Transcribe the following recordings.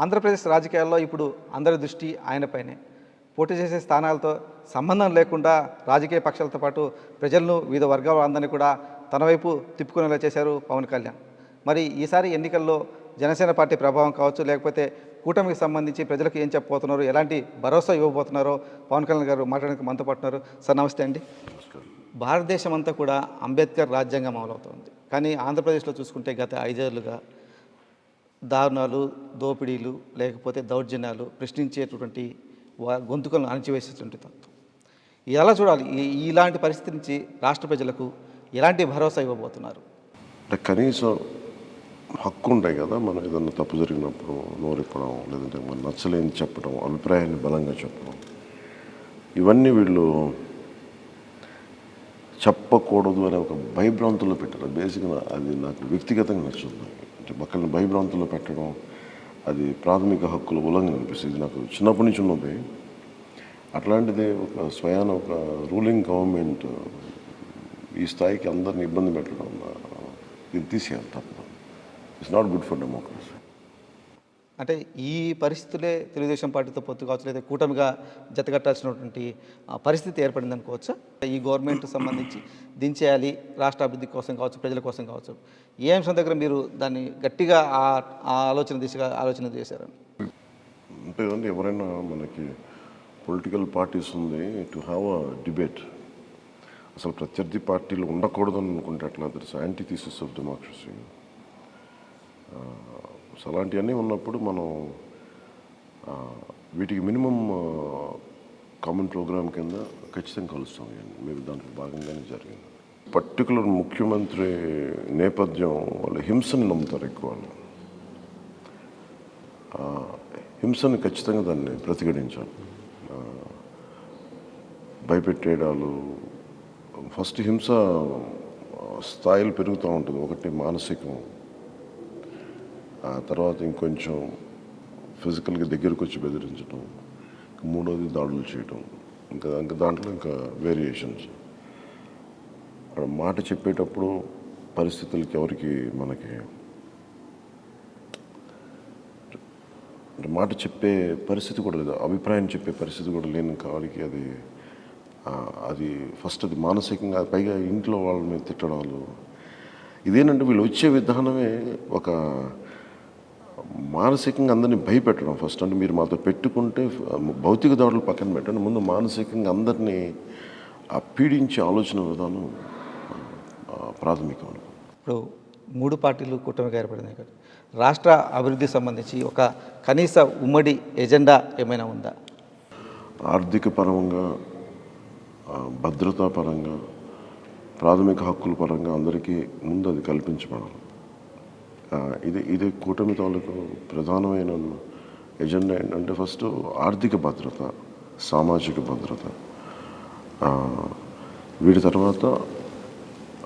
ఆంధ్రప్రదేశ్ రాజకీయాల్లో ఇప్పుడు అందరి దృష్టి ఆయనపైనే. పోటీ చేసే స్థానాలతో సంబంధం లేకుండా రాజకీయ పక్షాలతో పాటు ప్రజలను వివిధ వర్గాల అందరినీ కూడా తన వైపు తిప్పుకునేలా చేశారు పవన్ కళ్యాణ్. మరి ఈసారి ఎన్నికల్లో జనసేన పార్టీ ప్రభావం కావచ్చు లేకపోతే కూటమికి సంబంధించి ప్రజలకు ఏం చెప్పబోతున్నారు ఎలాంటి భరోసా ఇవ్వబోతున్నారో పవన్ కళ్యాణ్ గారు మాట్లాడడానికి మనతో పడుతున్నారు. సార్ నమస్తే అండి. భారతదేశం అంతా కూడా అంబేద్కర్ రాజ్యాంగం అమలవుతోంది. కానీ ఆంధ్రప్రదేశ్లో చూసుకుంటే గత ఐదేళ్ళుగా దారుణాలు దోపిడీలు లేకపోతే దౌర్జన్యాలు ప్రశ్నించేటటువంటి వా- గొంతుకలను అణచివేసేటువంటి తత్వం. ఎలా చూడాలి? ఈ- ఇలాంటి పరిస్థితి నుంచి రాష్ట్ర ప్రజలకు ఎలాంటి భరోసా ఇవ్వబోతున్నారు? అంటే కనీసం హక్కు ఉంటాయి కదా మనం ఏదన్నా తప్పు జరిగినప్పుడు నోరిప్పడం లేదంటే మనం నచ్చలేని చెప్పడం అభిప్రాయాన్ని బలంగా చెప్పడం. ఇవన్నీ వీళ్ళు చెప్పకూడదు అనే ఒక భయభ్రాంతుల్లో పెట్టారు. బేసిక్గా అది నాకు వ్యక్తిగతంగా నచ్చుతుంది. ఒకరిని భయభ్రాంతుల్లో పెట్టడం అది ప్రాథమిక హక్కుల ఉల్లంఘన అనిపిస్తుంది. నాకు చిన్నప్పటి నుంచి ఉన్నది. అట్లాంటిది ఒక స్వయాన ఒక రూలింగ్ గవర్నమెంట్ ఈ స్థాయికి అందరిని ఇబ్బంది పెట్టడం ఇది తీసేయాలి తప్ప. It's not good for democracy అంటే ఈ పరిస్థితులే తెలుగుదేశం పార్టీతో పొత్తు కావచ్చు లేదా కూటమిగా జతగట్టాల్సినటువంటి ఆ, పరిస్థితి ఏర్పడింది అనుకోవచ్చా ఈ గవర్నమెంట్ సంబంధించి దించేయాలి రాష్ట్ర అభివృద్ధి కోసం కావచ్చు ప్రజల కోసం కావచ్చు. ఏ అంశం దగ్గర మీరు దాన్ని గట్టిగా ఆ ఆలోచన దిశగా ఆలోచన చేశారు? అంటే ఎవరైనా మనకి పొలిటికల్ పార్టీస్ ఉంది టు హ్యావ్ అ డిబేట్ అసలు ప్రత్యర్థి పార్టీలు ఉండకూడదని అనుకుంటే అట్లా తెలుసు? Anti thesis of democracy so అలాంటివన్నీ ఉన్నప్పుడు మనం వీటికి మినిమం కామన్ ప్రోగ్రామ్ కింద ఖచ్చితంగా కలుస్తాం ఇవన్నీ. మేము దాంట్లో భాగంగానే జరిగింది. పర్టికులర్ ముఖ్యమంత్రి నేపథ్యం వాళ్ళు హింసను నమ్ముతారు ఎక్కువ వాళ్ళు. ఖచ్చితంగా దాన్ని ప్రతిఘటించాలి. భయపెట్టేయడాలు ఫస్ట్ హింస స్థాయిలు పెరుగుతూ ఉంటుంది. ఒకటి మానసికం. ఆ తర్వాత ఇంకొంచెం ఫిజికల్గా దగ్గరకు వచ్చి బెదిరించడం మూడోది దాడులు చేయటం ఇంకా ఇంకా దాంట్లో ఇంకా వేరియేషన్స్. మాట చెప్పేటప్పుడు పరిస్థితులకి ఎవరికి మనకి అంటే మాట చెప్పే పరిస్థితి కూడా లేదు. అభిప్రాయం చెప్పే పరిస్థితి కూడా లేని కాడికి అది అది ఫస్ట్ అది మానసికంగా పైగా ఇంట్లో వాళ్ళని తిట్టడాలు. ఇదేంటంటే వీళ్ళు వచ్చే విధానమే ఒక మానసికంగా అందరినీ భయపెట్టడం ఫస్ట్ అంటే మీరు మాతో పెట్టుకుంటే భౌతిక దాడులు పక్కన పెట్టండి. ముందు మానసికంగా అందరినీ ఆ పీడించే ఆలోచన విధానం ప్రాథమికం ఇప్పుడు మూడు పార్టీలు కూటమిగా ఏర్పడినాయి కదా. రాష్ట్ర అభివృద్ధికి సంబంధించి ఒక కనీస ఉమ్మడి ఎజెండా ఏమైనా ఉందా? ఆర్థిక పరంగా భద్రతా పరంగా ప్రాథమిక హక్కుల పరంగా అందరికీ ముందు అది కల్పించబడాలి. ఇది ఇది కూటమి తాలూకు ప్రధానమైన ఎజెండా ఏంటంటే ఫస్ట్ ఆర్థిక భద్రత సామాజిక భద్రత. వీటి తర్వాత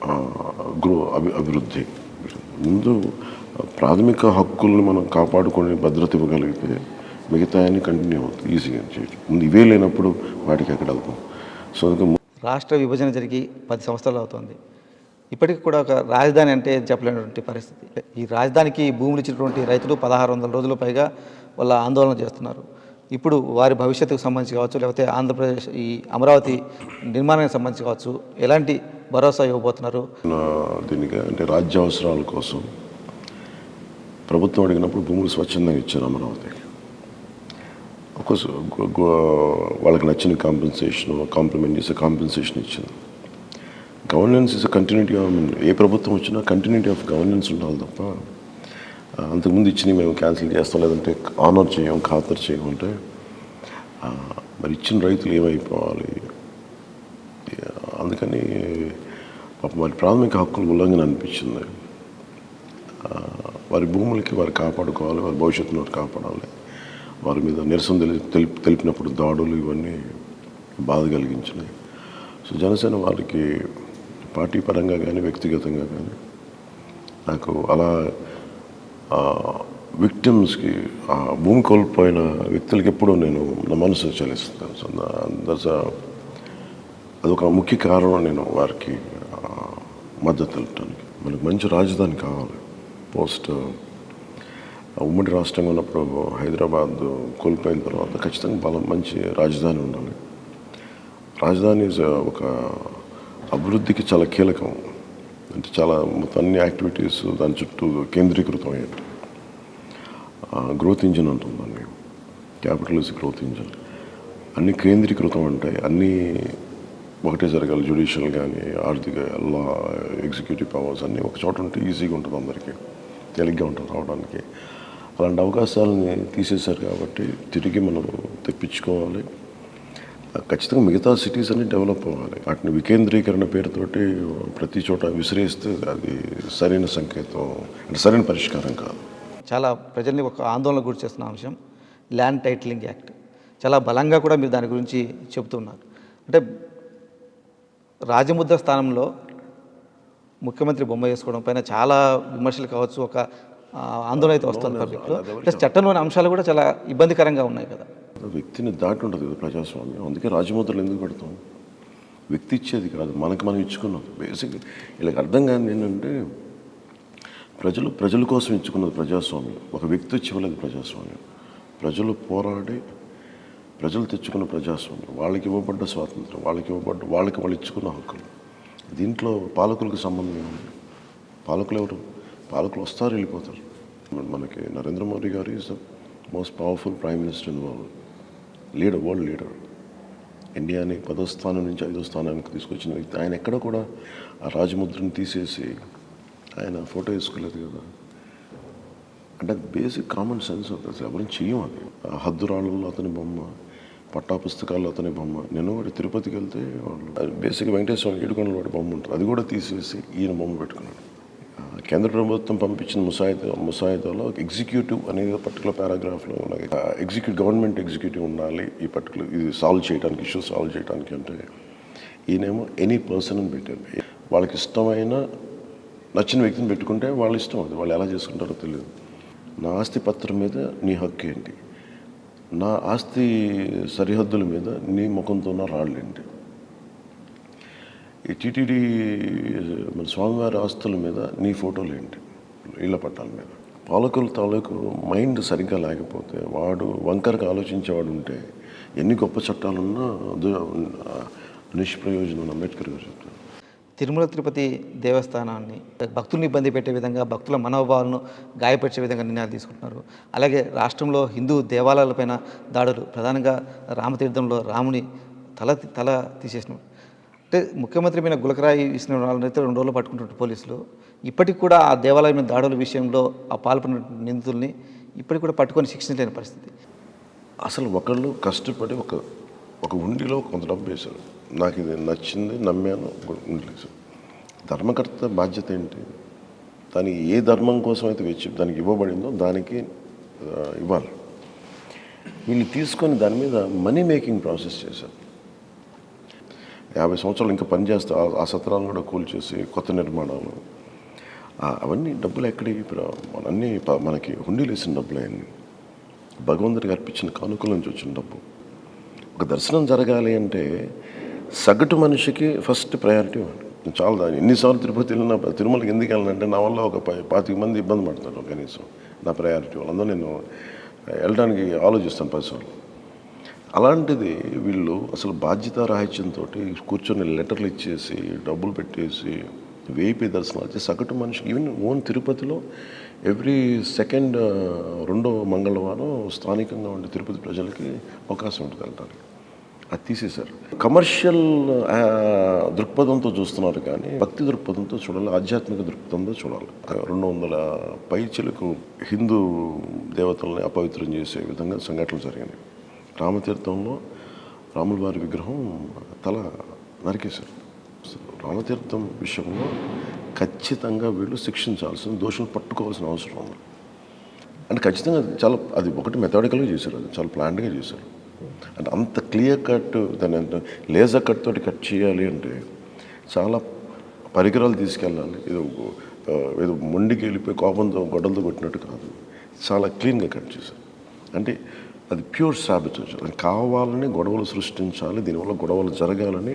గృహ గ్రో అభి అభివృద్ధి. ముందు ప్రాథమిక హక్కులను మనం కాపాడుకొని భద్రత ఇవ్వగలిగితే మిగతా అన్ని కంటిన్యూ అవుతుంది ఈజీగా చేయొచ్చు. ముందు ఇవే లేనప్పుడు వాటికి ఎక్కడ వెళ్తాం? సో అందుకే రాష్ట్ర విభజన జరిగి పది సంవత్సరాలు అవుతోంది. ఇప్పటికి కూడా ఒక రాజధాని అంటే చెప్పలేనటువంటి పరిస్థితి. ఈ రాజధానికి భూములు ఇచ్చినటువంటి రైతులు పదహారు వందల రోజుల పైగా వాళ్ళ ఆందోళన చేస్తున్నారు. ఇప్పుడు వారి భవిష్యత్తుకు సంబంధించి కావచ్చు లేకపోతే ఆంధ్రప్రదేశ్ ఈ అమరావతి నిర్మాణానికి సంబంధించి కావచ్చు ఎలాంటి భరోసా ఇవ్వబోతున్నారు? దీనికి అంటే రాజ్య అవసరాల కోసం ప్రభుత్వం అడిగినప్పుడు భూములు స్వచ్ఛందంగా ఇచ్చారు అమరావతి. ఒక వాళ్ళకి నచ్చిన కాంపెన్సేషన్ కాంప్లిమెంట్ చేసే కాంపెన్సేషన్ ఇచ్చింది గవర్నెన్స్ ఇస్ కంటిన్యూటీ ఏ ప్రభుత్వం వచ్చినా కంటిన్యూటీ ఆఫ్ గవర్నెన్స్ ఉండాలి తప్ప అంతకుముందు ఇచ్చినవి మేము క్యాన్సిల్ చేస్తాం లేదంటే ఆనర్ చేయం ఖాతరు చేయం అంటే మరి ఇచ్చిన రైతులు ఏమైపోవాలి? అందుకని పాప వారి ప్రాథమిక హక్కులు ఉల్లంఘన అనిపించింది. వారి భూములకి వారు కాపాడుకోవాలి వారి భవిష్యత్తును వారు కాపాడాలి. వారి మీద నిరసన తెలిపి తెలిపినప్పుడు దాడులు ఇవన్నీ బాధ కలిగించినాయి. సో జనసేన వారికి పార్టీ పరంగా కానీ వ్యక్తిగతంగా కానీ నాకు అలా విక్టిమ్స్కి భూమి కోల్పోయిన వ్యక్తులకి ఎప్పుడూ నేను నా మనసు చలిస్తాను సో దట్స్ అదొక ముఖ్య కారణం నేను వారికి మద్దతు తెలపడానికి మనకు మంచి రాజధాని కావాలి. పోస్ట్ ఉమ్మడి రాష్ట్రంగా ఉన్నప్పుడు హైదరాబాద్ కోల్పోయిన తర్వాత ఖచ్చితంగా బలం మంచి రాజధాని ఉండాలి. రాజధాని ఒక అభివృద్ధికి చాలా కీలకం. అంటే చాలా మొత్తం అన్ని యాక్టివిటీస్ దాని చుట్టూ కేంద్రీకృతం అయ్యాయి గ్రోత్ ఇంజిన్ ఉంటుంది దాన్ని గ్రోత్ ఇంజిన్ అన్ని కేంద్రీకృతం ఉంటాయి అన్నీ ఒకటే జరగాలి. జ్యుడిషియల్ కానీ ఆర్థిక లా ఎగ్జిక్యూటివ్ పవర్స్ అన్నీ ఒక చోట ఉంటే ఈజీగా ఉంటుంది అందరికీ. తేలిగ్గా ఉంటుంది రావడానికి. అలాంటి అవకాశాలని తీసేశారు కాబట్టి తిరిగి మనం తెప్పించుకోవాలి. ఖచ్చితంగా మిగతా సిటీస్ అన్ని డెవలప్ అవ్వాలి. వాటిని వికేంద్రీకరణ పేరుతోటి ప్రతి చోట విసిరేస్తే అది సరైన సంకేతం అంటే సరైన పరిష్కారం కాదు. చాలా ప్రజల్ని ఒక ఆందోళన గురి చేస్తున్న అంశం ల్యాండ్ టైటిలింగ్ యాక్ట్ చాలా బలంగా కూడా మీరు దాని గురించి చెబుతున్నారు. అంటే రాజముద్ర స్థానంలో ముఖ్యమంత్రి బొమ్మ వేసుకోవడం పైన చాలా విమర్శలు కావచ్చు ఒక ఆందోళన అయితే వస్తుంది పబ్లిక్లో. ప్లస్ చట్టంలోని అంశాలు కూడా చాలా ఇబ్బందికరంగా ఉన్నాయి కదా. వ్యక్తిని దాటి ఉంటుంది కదా ప్రజాస్వామ్యం. అందుకే రాజముద్రలు ఎందుకు పెడతాం? వ్యక్తి ఇచ్చేది కాదు మనకి మనం ఇచ్చుకున్నది. బేసిక్ వీళ్ళకి అర్థం కాని ఏంటంటే ప్రజలు ప్రజల కోసం ఇచ్చుకున్నది ప్రజాస్వామ్యం. ఒక వ్యక్తి వచ్చి ప్రజాస్వామ్యం. ప్రజలు పోరాడి ప్రజలు తెచ్చుకున్న ప్రజాస్వామ్యం. వాళ్ళకి ఇవ్వబడ్డ స్వాతంత్రం వాళ్ళకి ఇవ్వబడ్డ వాళ్ళకి వాళ్ళు ఇచ్చుకున్న హక్కులు. దీంట్లో పాలకులకు సంబంధం ఏముంది? పాలకులు ఎవరు? పాలకులు వస్తారు వెళ్ళిపోతారు. మనకి Narendra Modi garu is the most powerful prime minister in world. Leader world leader. ఇండియాని పదో స్థానం నుంచి ఐదో స్థానానికి తీసుకొచ్చిన వ్యక్తి. ఆయన ఎక్కడ కూడా ఆ రాజముద్రని తీసేసి ఆయన ఫోటో వేసుకోలేదు కదా. అంటే బేసిక్ కామన్ సెన్స్ అవుతుంది ఎవరు ఎవరిని చెయ్యం అది. ఆ హద్దురాళ్ళలో అతని బొమ్మ పట్టా పుస్తకాల్లో అతని బొమ్మ. నేను వాడు తిరుపతికి వెళ్తే వాళ్ళు. బేసిక్ వెంకటేశ్వర ఏడుకొండల వాడి బొమ్మ ఉంటుంది. అది కూడా తీసేసి ఈయన బొమ్మ పెట్టుకున్నాడు. కేంద్ర ప్రభుత్వం పంపించిన ముసాయిదా ముసాయిదాలో ఎగ్జిక్యూటివ్ అనేది పర్టికులర్ పారాగ్రాఫ్లో ఎగ్జిక్యూట్ గవర్నమెంట్ ఎగ్జిక్యూటివ్ ఉండాలి ఈ పర్టికులర్ ఇది సాల్వ్ చేయడానికి ఇష్యూ సాల్వ్ చేయడానికి అంటే ఈయనేమో ఎనీ పర్సన్ అని పెట్టారు. వాళ్ళకి ఇష్టమైన నచ్చిన వ్యక్తిని పెట్టుకుంటే వాళ్ళ ఇష్టం అది. వాళ్ళు ఎలా చేసుకుంటారో తెలియదు. నా ఆస్తి పత్రం మీద నీ హక్కు ఏంటి? నా ఆస్తి సరిహద్దుల మీద నీ ముఖంతో ఉన్న రాళ్ళు ఏంటి? ఈ టీటీడీ మన స్వామివారి ఆస్తుల మీద నీ ఫోటోలు ఏంటి? ఇళ్ళ పట్టాల మీద. పాలకుల తాలూకు మైండ్ సరిగ్గా లేకపోతే వాడు వంకరగా ఆలోచించేవాడు ఉంటే ఎన్ని గొప్ప చట్టాలున్నా నిష్ప్రయోజనం అంబేద్కర్ గారు చెప్తారు. తిరుమల తిరుపతి దేవస్థానాన్ని భక్తుల్ని ఇబ్బంది పెట్టే విధంగా భక్తుల మనోభావాలను గాయపరిచే విధంగా నిర్ణయాలు తీసుకుంటున్నారు. అలాగే రాష్ట్రంలో హిందూ దేవాలయాలపైన దాడులు ప్రధానంగా రామతీర్థంలో రాముని తల తల తీసేసిన అంటే ముఖ్యమంత్రి మీద గులకరాయి ఇచ్చిన వాళ్ళనైతే రెండు రోజులు పట్టుకుంటు పోలీసులు. ఇప్పటికి కూడా ఆ దేవాలయం మీద దాడుల విషయంలో ఆ పాల్పడిన నిందితుల్ని ఇప్పటికి కూడా పట్టుకొని శిక్షించలేని పరిస్థితి. అసలు ఒకళ్ళు కష్టపడి ఒక ఒక ఉండిలో కొంత డబ్బు వేశారు. నాకు ఇది నచ్చింది నమ్మాను ఒక ధర్మకర్త బాధ్యత ఏంటి? దానికి ఏ ధర్మం కోసం అయితే వెచ్చి దానికి ఇవ్వబడిందో దానికి ఇవ్వాలి. వీళ్ళు తీసుకొని దాని మీద మనీ మేకింగ్ ప్రాసెస్ చేశారు. యాభై సంవత్సరాలు ఇంకా పనిచేస్తే ఆ- ఆ సత్రాలను కూడా కూల్చేసి కొత్త నిర్మాణాలు. అవన్నీ డబ్బులు ఎక్కడి అన్నీ ప- మనకి హుండీలు వేసిన డబ్బులు అవన్నీ భగవంతుడికి అర్పించిన కానుకల నుంచి వచ్చిన డబ్బు. ఒక దర్శనం జరగాలి అంటే సగటు మనిషికి ఫస్ట్ ప్రయారిటీ నేను చాలా ఎన్నిసార్లు తిరుపతి వెళ్ళినా తిరుమలకి ఎందుకు వెళ్ళాలంటే నా వల్ల ఒక పాతిక మంది ఇబ్బంది పడతారు కనీసం నా ప్రయారిటీ వాళ్ళందరూ నేను వెళ్ళడానికి ఆలోచిస్తాను పదిసార్లు అలాంటిది వీళ్ళు అసలు బాధ్యత రాహిత్యంతో కూర్చొని లెటర్లు ఇచ్చేసి డబ్బులు పెట్టేసి వేపీ దర్శనాలు చేసి సగటు మనిషికి ఈవెన్ ఓన్ తిరుపతిలో ఎవ్రీ సెకండ్ రెండో మంగళవారం స్థానికంగా ఉండే తిరుపతి ప్రజలకి అవకాశం ఉంటుంది వెళ్ళడానికి అది తీసేశారు. కమర్షియల్ దృక్పథంతో చూస్తున్నారు కానీ భక్తి దృక్పథంతో చూడాలి ఆధ్యాత్మిక దృక్పథంతో చూడాలి. రెండు వందల పైచలకు హిందూ దేవతల్ని అపవిత్రం చేసే విధంగా సంఘటనలు జరిగినాయి. రామతీర్థంలో రాముల వారి విగ్రహం తల నరికేశారు. రామతీర్థం విషయంలో ఖచ్చితంగా వీళ్ళు శిక్షించాల్సిన దోషులు పట్టుకోవాల్సిన అవసరం ఉంది. అంటే ఖచ్చితంగా చాలా అది ఒకటి మెథడికల్గా చేశారు అది చాలా ప్లాన్డ్గా చేశారు. అంటే అంత క్లియర్ కట్ దాని లేజర్ కట్ తోటి కట్ చేయాలి అంటే చాలా పరికరాలు తీసుకెళ్ళాలి. ఏదో ఏదో మొండికి వెళ్ళిపోయి కోపంతో గొడ్డలతో కొట్టినట్టు కాదు. చాలా క్లీన్గా కట్ చేశారు. అంటే అది ప్యూర్ సాబిటేజ్ అది కావాలని గొడవలు సృష్టించాలి దీనివల్ల గొడవలు జరగాలని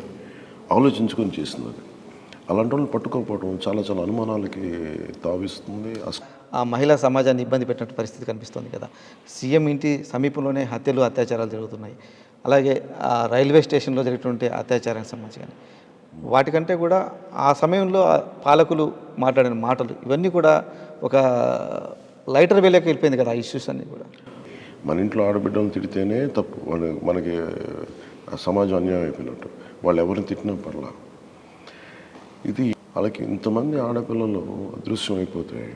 ఆలోచించుకొని చేసింది అది. అలాంటి వాళ్ళని పట్టుకోకపోవడం చాలా చాలా అనుమానాలకి తావిస్తుంది. ఆ మహిళా సమాజాన్ని ఇబ్బంది పెట్టినట్టు పరిస్థితి కనిపిస్తుంది కదా. సీఎం ఇంటి సమీపంలోనే హత్యలు అత్యాచారాలు జరుగుతున్నాయి. అలాగే ఆ రైల్వే స్టేషన్లో జరిగినటువంటి అత్యాచారానికి సంబంధించి కానీ. వాటికంటే కూడా ఆ సమయంలో పాలకులు మాట్లాడిన మాటలు ఇవన్నీ కూడా ఒక లైటర్ వేలోకి వెళ్ళిపోయింది కదా ఆ ఇష్యూస్ అన్నీ కూడా. మన ఇంట్లో ఆడబిడ్డలను తిడితేనే తప్పు. మన మనకి సమాజం అన్యాయం అయిపోయినట్టు. వాళ్ళు ఎవరిని తిట్టినా పర్లా. ఇది వాళ్ళకి ఇంతమంది ఆడపిల్లలు అదృశ్యం అయిపోతే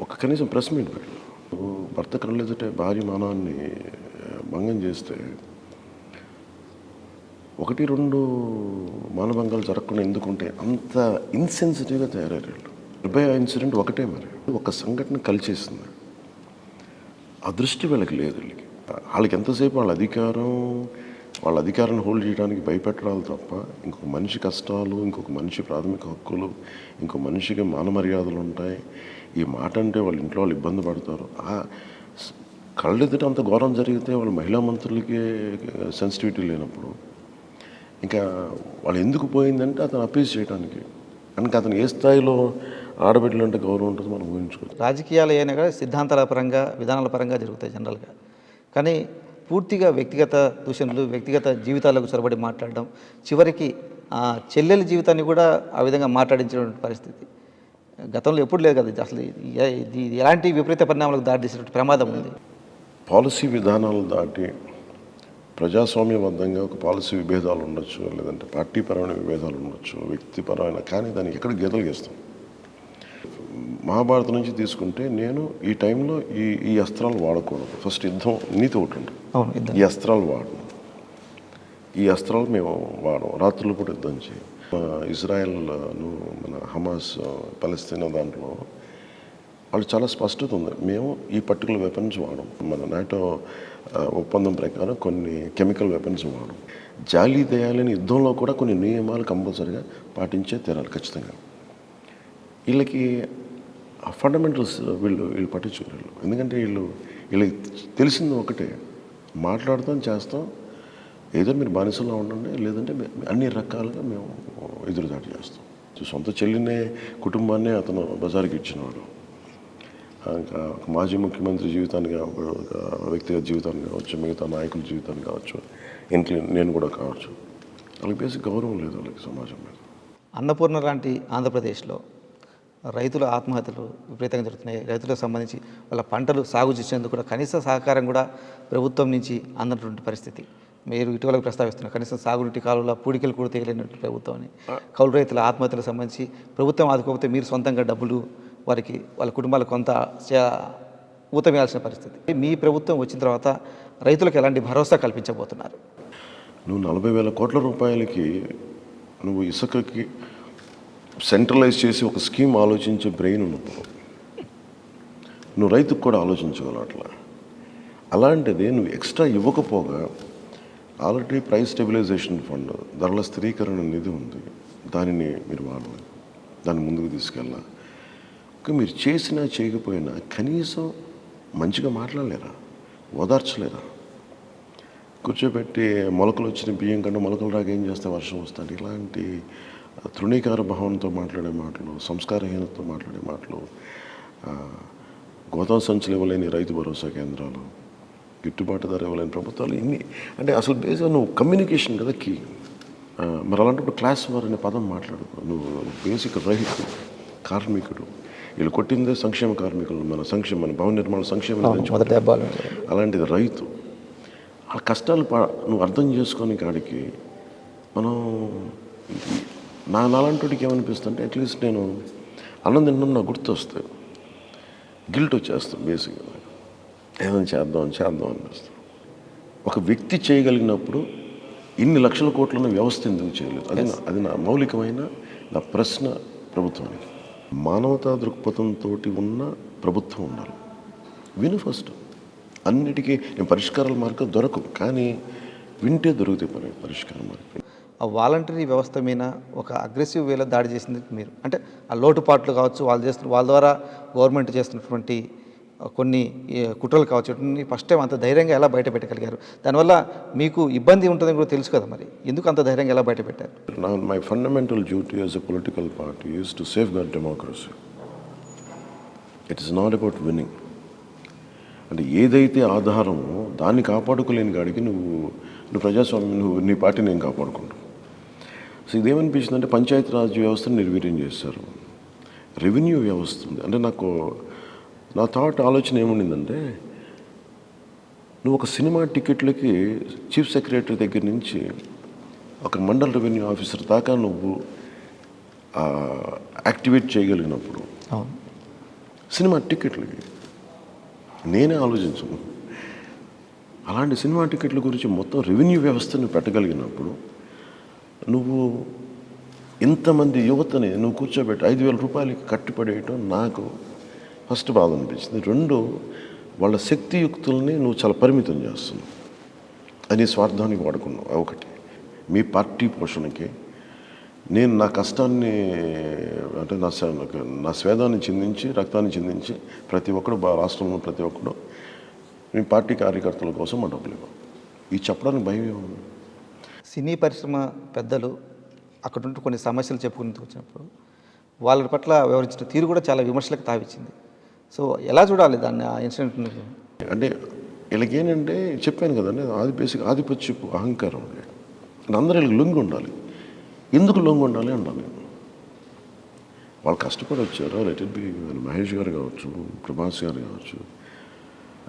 ఒక కనీసం ప్రెస్ మీట్ పెట్టాలి భర్త కళ్ళెదుటే భార్య మానాన్ని భంగం చేస్తే ఒకటి రెండు మానభంగాలు జరగకుండా ఎందుకుంటే అంత ఇన్సెన్సిటివ్గా తయారయ్యారు వీళ్ళు. నిర్భయ ఇన్సిడెంట్ ఒకటే మరి. ఒక సంఘటన కలిచేసింది ఆ దృష్టి వీళ్ళకి లేదు వీళ్ళకి. వాళ్ళకి ఎంతసేపు వాళ్ళ అధికారం వాళ్ళ అధికారాన్ని హోల్డ్ చేయడానికి భయపెట్టడాలు తప్ప ఇంకొక మనిషి కష్టాలు ఇంకొక మనిషి ప్రాథమిక హక్కులు ఇంకో మనిషికి మానమర్యాదలు ఉంటాయి. ఈ మాట అంటే వాళ్ళ ఇంట్లో వాళ్ళు ఇబ్బంది పడతారు. ఆ కళ్ళెదుట అంత ఘోరం జరిగితే వాళ్ళ మహిళా మంత్రులకి సెన్సిటివిటీ లేనప్పుడు ఇంకా వాళ్ళు ఎందుకు పోయిందంటే అతను అపీల్ చేయడానికి కనుక అతను ఏ స్థాయిలో ఆడబిడ్డలు అంటే గౌరవం ఉంటుందో మనం ఊహించుకోవచ్చు. రాజకీయాలు అయినా కూడా సిద్ధాంతాల పరంగా విధానాల పరంగా జరుగుతాయి జనరల్గా. కానీ పూర్తిగా వ్యక్తిగత దూషణలు వ్యక్తిగత జీవితాలకు చొరబడి మాట్లాడడం చివరికి ఆ చెల్లెల జీవితాన్ని కూడా ఆ విధంగా మాట్లాడించినటువంటి పరిస్థితి. గతంలో ఎప్పుడు లేదు కదా అసలు ఎలాంటి విపరీత పరిణామాలకు దారితీసినటువంటి ప్రమాదం ఉంది? పాలసీ విధానాలు దాటి ప్రజాస్వామ్యబద్ధంగా ఒక పాలసీ విభేదాలు ఉండొచ్చు లేదంటే పార్టీపరమైన విభేదాలు ఉండొచ్చు వ్యక్తిపరమైన కానీ దానికి ఎక్కడ గీతలు గీస్తాం? మహాభారతం నుంచి తీసుకుంటే నేను ఈ టైంలో ఈ ఈ అస్త్రాలు వాడకూడదు. ఫస్ట్ యుద్ధం నీతి ఒకటి ఉంటుంది. ఈ అస్త్రాలు వాడను. ఈ అస్త్రాలు మేము వాడం రాత్రులు కూడా యుద్ధం చేయం. ఇజ్రాయెల్ను మన హమాస్ పలస్తీనా దాంట్లో వాళ్ళు చాలా స్పష్టత ఉంది. మేము ఈ పర్టికులర్ వెపన్స్ వాడం మన నాటో ఒప్పందం ప్రకారం కొన్ని కెమికల్ వెపన్స్ వాడం జాలి దయాలని యుద్ధంలో కూడా కొన్ని నియమాలు కంపల్సరిగా పాటించే తీరాలి ఖచ్చితంగా. వీళ్ళకి ఫండమెంటల్స్ వీళ్ళు వీళ్ళు పట్టించుకోరు. ఎందుకంటే వీళ్ళు వీళ్ళకి తెలిసింది ఒకటే మాట్లాడతాం చేస్తాం ఏదో మీరు బానిసలో ఉండండి లేదంటే అన్ని రకాలుగా మేము ఎదురుదాడి చేస్తాం. సొంత చెల్లినే కుటుంబాన్నే అతను బజార్కి ఇచ్చినవాడు. ఇంకా మాజీ ముఖ్యమంత్రి జీవితాన్ని ఒక వ్యక్తిగత జీవితాన్ని కావచ్చు మిగతా నాయకుల జీవితాన్ని కావచ్చు ఇంట్లో నేను కూడా కావచ్చు. వాళ్ళకి బేసిక్ గౌరవం లేదు వాళ్ళకి సమాజం మీద. అన్నపూర్ణ లాంటి ఆంధ్రప్రదేశ్లో రైతుల ఆత్మహత్యలు విపరీతంగా జరుగుతున్నాయి. రైతులకు సంబంధించి వాళ్ళ పంటలు సాగు చేసేందుకు కూడా కనీస సహకారం కూడా ప్రభుత్వం నుంచి అందనటువంటి పరిస్థితి. మీరు ఇటీవల ప్రస్తావిస్తున్నారు కనీసం సాగునీటి కాలువల పూడికలు కూడా తేలినట్టు ప్రభుత్వం అని. కౌలు రైతుల ఆత్మహత్యలకు సంబంధించి ప్రభుత్వం ఆదుకోకపోతే మీరు సొంతంగా డబ్బులు వారికి వాళ్ళ కుటుంబాలకు కొంత ఊతమేయాల్సిన పరిస్థితి. మీ ప్రభుత్వం వచ్చిన తర్వాత రైతులకు ఎలాంటి భరోసా కల్పించబోతున్నారు? నువ్వు నలభై వేల కోట్ల రూపాయలకి నువ్వు ఇసుకకి సెంట్రలైజ్ చేసి ఒక స్కీమ్ ఆలోచించే బ్రెయిన్ ఉన్నప్పుడు నువ్వు రైతుకు కూడా ఆలోచించగలవు అట్లా. అలాంటిది నువ్వు ఎక్స్ట్రా ఇవ్వకపోగా ఆల్రెడీ ప్రైస్ స్టెబిలైజేషన్ ఫండ్ ధరల స్థిరీకరణ నిధి ఉంది. దానిని మీరు వాడాలి దాన్ని ముందుకు తీసుకెళ్ళాలి ఇంకా మీరు చేసినా చేయకపోయినా కనీసం మంచిగా మాట్లాడలేరా? ఓదార్చలేరా? కూర్చోబెట్టి మొలకలు వచ్చిన బియ్యం కన్నా మొలకలు రాక ఏం చేస్తే వర్షం వస్తుంది? ఇలాంటి తృణీకార భావంతో మాట్లాడే మాటలు సంస్కారహీనతతో మాట్లాడే మాటలు ఆ, గోదాం సంచులు ఇవ్వలేని రైతు భరోసా కేంద్రాలు గిట్టుబాటు ధర ఇవ్వలేని ప్రభుత్వాలు ఇన్ని. అంటే అసలు బేసిక్గా నువ్వు కమ్యూనికేషన్ కదా కీ మరి అలాంటప్పుడు క్లాస్ వార్ అనే పదం మాట్లాడుకో నువ్వు బేసిక్ రైతు కార్మికుడు. వీళ్ళు కొట్టిందే సంక్షేమ కార్మికులు మన సంక్షేమ మన భవన నిర్మాణ సంక్షేమ అలాంటిది రైతు. ఆ కష్టాలు ప నువ్వు అర్థం చేసుకొని కాడికి మనం నా నాలాంటికి ఏమనిపిస్తుంటే అట్లీస్ట్ నేను అన్నం తిన్నాం నాకు గుర్తు వస్తాయి గిల్ట్ వచ్చేస్తాను బేసిక్గా ఏదైనా చేద్దాం చేద్దాం అనిపిస్తుంది. ఒక వ్యక్తి చేయగలిగినప్పుడు ఇన్ని లక్షల కోట్లున్న వ్యవస్థ ఎందుకు చేయలేదు? అది నా అది నా మౌలికమైన నా ప్రశ్న ప్రభుత్వానికి. మానవతా దృక్పథంతో ఉన్న ప్రభుత్వం ఉండాలి. విను ఫస్ట్ అన్నిటికీ నేను పరిష్కారాల మార్గం దొరకవు కానీ వింటే దొరుకుతాయి పరి పరిష్కారం మార్గం. ఆ వాలంటరీ వ్యవస్థ మీద ఒక అగ్రెసివ్ వేలో దాడి చేసింది మీరు. అంటే ఆ లోటుపాట్లు కావచ్చు వాళ్ళు చేస్తున్న వాళ్ళ ద్వారా గవర్నమెంట్ చేస్తున్నటువంటి కొన్ని కుట్రలు కావచ్చు ఫస్ట్ టైం అంత ధైర్యంగా ఎలా బయట పెట్టగలిగారు దానివల్ల మీకు ఇబ్బంది ఉంటుందని కూడా తెలుసు కదా మరి. ఎందుకు అంత ధైర్యంగా ఎలా బయట పెట్టారు my fundamental duty as a political party is to safeguard democracy it is not about winning అంటే ఏదైతే ఆధారమో దాన్ని కాపాడుకోలేని గాడికి నువ్వు నువ్వు ప్రజాస్వామ్యం నువ్వు నీ పార్టీని నేను కాపాడుకుంటావు? సో ఇదేమనిపించింది అంటే పంచాయతీరాజ్ వ్యవస్థను నిర్వీర్యం చేశారు రెవెన్యూ వ్యవస్థ ఉంది. అంటే నాకు నా థాట్ ఆలోచన ఏముండిందంటే నువ్వు ఒక సినిమా టికెట్లకి చీఫ్ సెక్రటరీ దగ్గర నుంచి ఒక మండల్ రెవెన్యూ ఆఫీసర్ దాకా నువ్వు యాక్టివేట్ చేయగలిగినప్పుడు సినిమా టికెట్లకి నేనే ఆలోచించను. అలాంటి సినిమా టికెట్ల గురించి మొత్తం రెవెన్యూ వ్యవస్థను పెట్టగలిగినప్పుడు నువ్వు ఇంతమంది యువతని నువ్వు కూర్చోబెట్టి ఐదు వేల రూపాయలకి కట్టిపడేయటం నాకు ఫస్ట్ బాధ అనిపించింది. రెండు వాళ్ళ శక్తియుక్తుల్ని నువ్వు చాలా పరిమితం చేస్తున్నావు. అని స్వార్థానికి వాడుకున్నావు. ఒకటి. మీ పార్టీ పోషణకి నేను నా కష్టాన్ని అంటే నా నా స్వేదాన్ని చిందించి రక్తాన్ని చిందించి ప్రతి ఒక్కడు బా రాష్ట్రంలో ప్రతి ఒక్కడు మీ పార్టీ కార్యకర్తల కోసం మా డబ్బులు ఇవ్వం. ఇది చెప్పడానికి భయం ఏముంది? సినీ పరిశ్రమ పెద్దలు అక్కడ ఉంటూ కొన్ని సమస్యలు చెప్పుకుంటూ వచ్చినప్పుడు వాళ్ళ పట్ల వ్యవహరించిన తీరు కూడా చాలా విమర్శలకు తావిచ్చింది. సో ఎలా చూడాలి దాన్ని ఆ ఇన్సిడెంట్ అంటే వీళ్ళకి ఏంటంటే చెప్పాను కదండి ఆది బేసిక్ ఆధిపత్యపు అహంకారం అంటే అందరూ వీళ్ళకి లొంగి ఉండాలి. ఎందుకు లొంగి ఉండాలి అన్నాను నేను. వాళ్ళు కష్టపడి వచ్చారు లెట్ బి మహేష్ గారు కావచ్చు ప్రభాస్ గారు కావచ్చు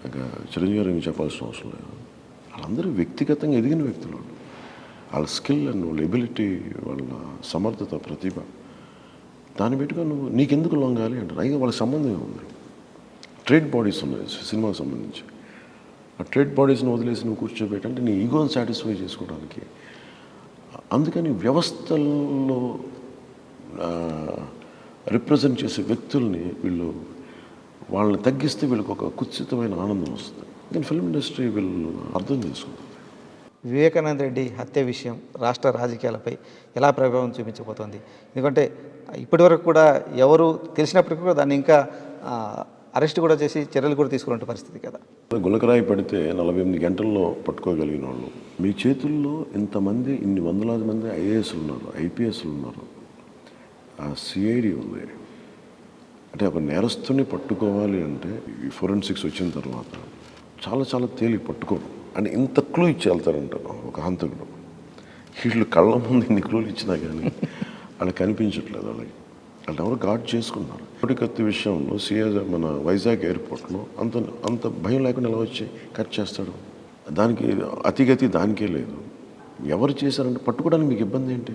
ఇంకా చిరంజీవి గారు చెప్పాల్సిన అవసరం లేదు. వాళ్ళందరూ వ్యక్తిగతంగా ఎదిగిన వ్యక్తులు వాళ్ళ స్కిల్ అండ్ వాళ్ళ ఎబిలిటీ వాళ్ళ సమర్థత ప్రతిభ. దాన్ని పెట్టుగా నువ్వు నీకెందుకు లొంగాలి అంటారు. అయితే వాళ్ళకి సంబంధం ఉంది ట్రేడ్ బాడీస్ ఉన్నాయి సినిమాకి సంబంధించి. ఆ ట్రేడ్ బాడీస్ని వదిలేసి నువ్వు కూర్చోబెట్టంటే నీ ఈగోని సాటిస్ఫై చేసుకోవడానికి. అందుకని వ్యవస్థల్లో రిప్రజెంట్ చేసే వ్యక్తుల్ని వీళ్ళు వాళ్ళని తగ్గిస్తే వీళ్ళకి ఒక కుత్సితమైన ఆనందం వస్తుంది. కానీ ఫిల్మ్ ఇండస్ట్రీ వీళ్ళు అర్థం చేసుకుంది వివేకానంద రెడ్డి హత్య విషయం రాష్ట్ర రాజకీయాలపై ఎలా ప్రభావం చూపించబోతోంది? ఎందుకంటే ఇప్పటివరకు కూడా ఎవరు తెలిసినప్పటికీ కూడా దాన్ని ఇంకా అరెస్ట్ కూడా చేసి చర్యలు కూడా తీసుకునే పరిస్థితి కదా. గులకరాయి పడితే నలభై ఎనిమిది గంటల్లో పట్టుకోగలిగిన వాళ్ళు మీ చేతుల్లో ఇంతమంది ఇన్ని వందలాది మంది ఐఏఎస్లు ఉన్నారు ఐపీఎస్లు ఉన్నారు సిఐడి ఉంది. అంటే ఒక నేరస్తుని పట్టుకోవాలి అంటే ఈ ఫోరెన్సిక్స్ వచ్చిన తర్వాత చాలా చాలా తేలిక పట్టుకోరు. అని ఇంత క్లూ ఇచ్చి వెళ్తారంట ఒక హంతకుడు. వీళ్ళు కళ్ళ ముందు ఇన్ని క్లూలు ఇచ్చినా కానీ వాళ్ళకి కనిపించట్లేదు వాళ్ళకి. వాళ్ళు ఎవరు గాడ్ చేసుకున్నారు. కోటికత్తి విషయంలో సిఎస్ మన వైజాగ్ ఎయిర్పోర్ట్లో అంత అంత భయం లేకుండా ఎలా వచ్చి కట్ చేస్తాడు? దానికి అతిగతి దానికే లేదు. ఎవరు చేశారంటే పట్టుకోవడానికి మీకు ఇబ్బంది ఏంటి?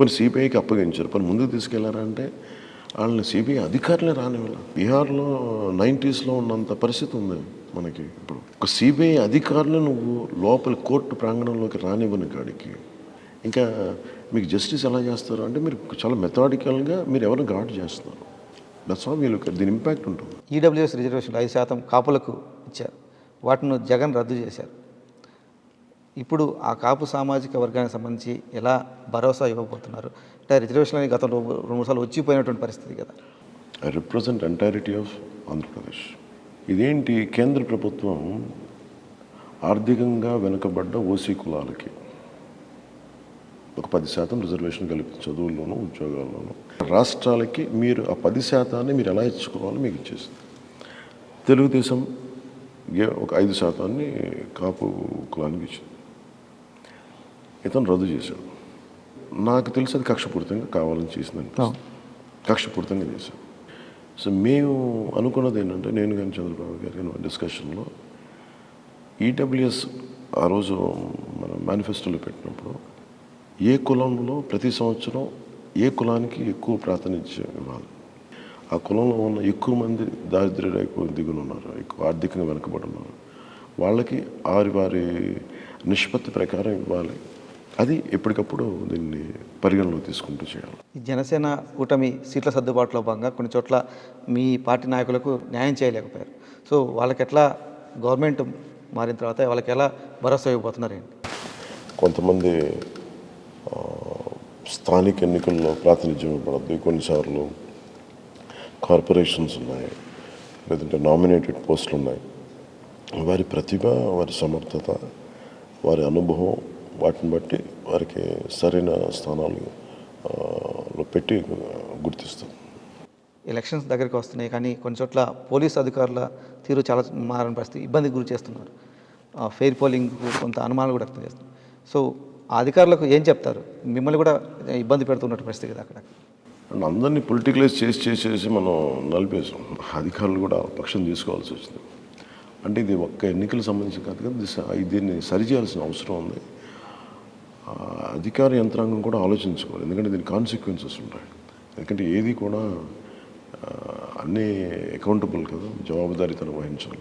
పోనీ సిబిఐకి అప్పగించారు. పోనీ ముందుకు తీసుకెళ్ళారా అంటే వాళ్ళని సిబిఐ అధికారులే రానివ్వాలి బీహార్లో నైంటీస్లో ఉన్నంత పరిస్థితి ఉంది. మనకి ఇప్పుడు ఒక సిబిఐ అధికారులు నువ్వు లోపలి కోర్టు ప్రాంగణంలోకి రానివ్వని కాడికి ఇంకా మీకు జస్టిస్ ఎలా చేస్తారు? అంటే మీరు చాలా మెథాడికల్గా మీరు ఎవరు గాడ్ చేస్తున్నారు? దట్స్ ఆల్ వీళ్ళు దీని ఇంపాక్ట్ ఉంటుంది. ఈడబ్ల్యూఎస్ రిజర్వేషన్లు ఐదు శాతం కాపులకు ఇచ్చారు. వాటిని జగన్ రద్దు చేశారు. ఇప్పుడు ఆ కాపు సామాజిక వర్గానికి సంబంధించి ఎలా భరోసా ఇవ్వబోతున్నారు? అంటే రిజర్వేషన్ అని గతంలో రెండు మూడు సార్లు వచ్చిపోయినటువంటి పరిస్థితి కదా. I represent entirety of Andhra Pradesh ఇదేంటి కేంద్ర ప్రభుత్వం ఆర్థికంగా వెనుకబడ్డ ఓసీ కులాలకి? ఒక పది శాతం రిజర్వేషన్ కలిపి చదువుల్లోనూ ఉద్యోగాల్లోనూ. రాష్ట్రాలకి మీరు ఆ పది శాతాన్ని మీరు ఎలా ఇచ్చుకోవాలో మీకు ఇచ్చేసింది తెలుగుదేశం ఒక ఐదు శాతాన్ని కాపు కులానికి ఇచ్చింది. ఇతను రద్దు చేశాడు. నాకు తెలిసి అది కక్షపూరితంగా కావాలని చేసిందని. కక్షపూరితంగా చేశాం సో మేము అనుకున్నది ఏంటంటే నేను కానీ చంద్రబాబు గారు కానీ డిస్కషన్లో ఈడబ్ల్యూఎస్ ఆ రోజు మన మేనిఫెస్టోలో పెట్టినప్పుడు ఏ కులంలో ప్రతి సంవత్సరం ఏ కులానికి ఎక్కువ ప్రాతినిధ్యం ఇవ్వాలి? ఆ కులంలో ఉన్న ఎక్కువ మంది దారిద్ర్య రేఖ దిగులు ఉన్నారు ఎక్కువ ఆర్థికంగా వెనుకబడి ఉన్నారు. వాళ్ళకి వారి వారి నిష్పత్తి ప్రకారం ఇవ్వాలి. అది ఎప్పటికప్పుడు దీన్ని పరిగణలోకి తీసుకుంటూ చేయాలి. ఈ జనసేన కూటమి సీట్ల సర్దుబాటులో భాగంగా కొన్ని చోట్ల మీ పార్టీ నాయకులకు న్యాయం చేయలేకపోయారు. సో వాళ్ళకి ఎట్లా గవర్నమెంట్ మారిన తర్వాత వాళ్ళకి ఎలా భరోసా ఇవ్వబోతున్నారు ఏంటి? కొంతమంది స్థానిక ఎన్నికల్లో ప్రాతినిధ్యం ఇవ్వబడద్దు. కొన్నిసార్లు కార్పొరేషన్స్ ఉన్నాయి లేదంటే నామినేటెడ్ పోస్టులు ఉన్నాయి. వారి ప్రతిభ వారి సమర్థత వారి అనుభవం వాటిని బట్టి వారికి సరైన స్థానాలు పెట్టి గుర్తిస్తాం. ఎలక్షన్స్ దగ్గరికి వస్తున్నాయి కానీ కొన్ని చోట్ల పోలీసు అధికారుల తీరు చాలా మారని పరిస్థితి ఇబ్బందికి గురి చేస్తున్నారు. ఫెయిర్ పోలింగ్ కొంత అనుమానాలు కూడా వ్యక్తం చేస్తున్నారు. సో ఆ అధికారులకు ఏం చెప్తారు? మిమ్మల్ని కూడా ఇబ్బంది పెడుతున్నట్టు పరిస్థితి కదా అక్కడ. అందరినీ పొలిటికలైజ్ చేసి చేసి చేసి మనం నలిపేసాం. అధికారులు కూడా పక్షం తీసుకోవాల్సి వచ్చింది. అంటే ఇది ఒక్క ఎన్నికలకు సంబంధించి కాదు కదా దీన్ని సరిచేయాల్సిన అవసరం ఉంది. అధికార యంత్రాంగం కూడా ఆలోచించుకోవాలి. ఎందుకంటే దీని కాన్సిక్వెన్సెస్ ఉంటాయి. ఎందుకంటే ఏది కూడా అన్నీ అకౌంటబుల్ కదా. జవాబుదారీతనం వహించాలి.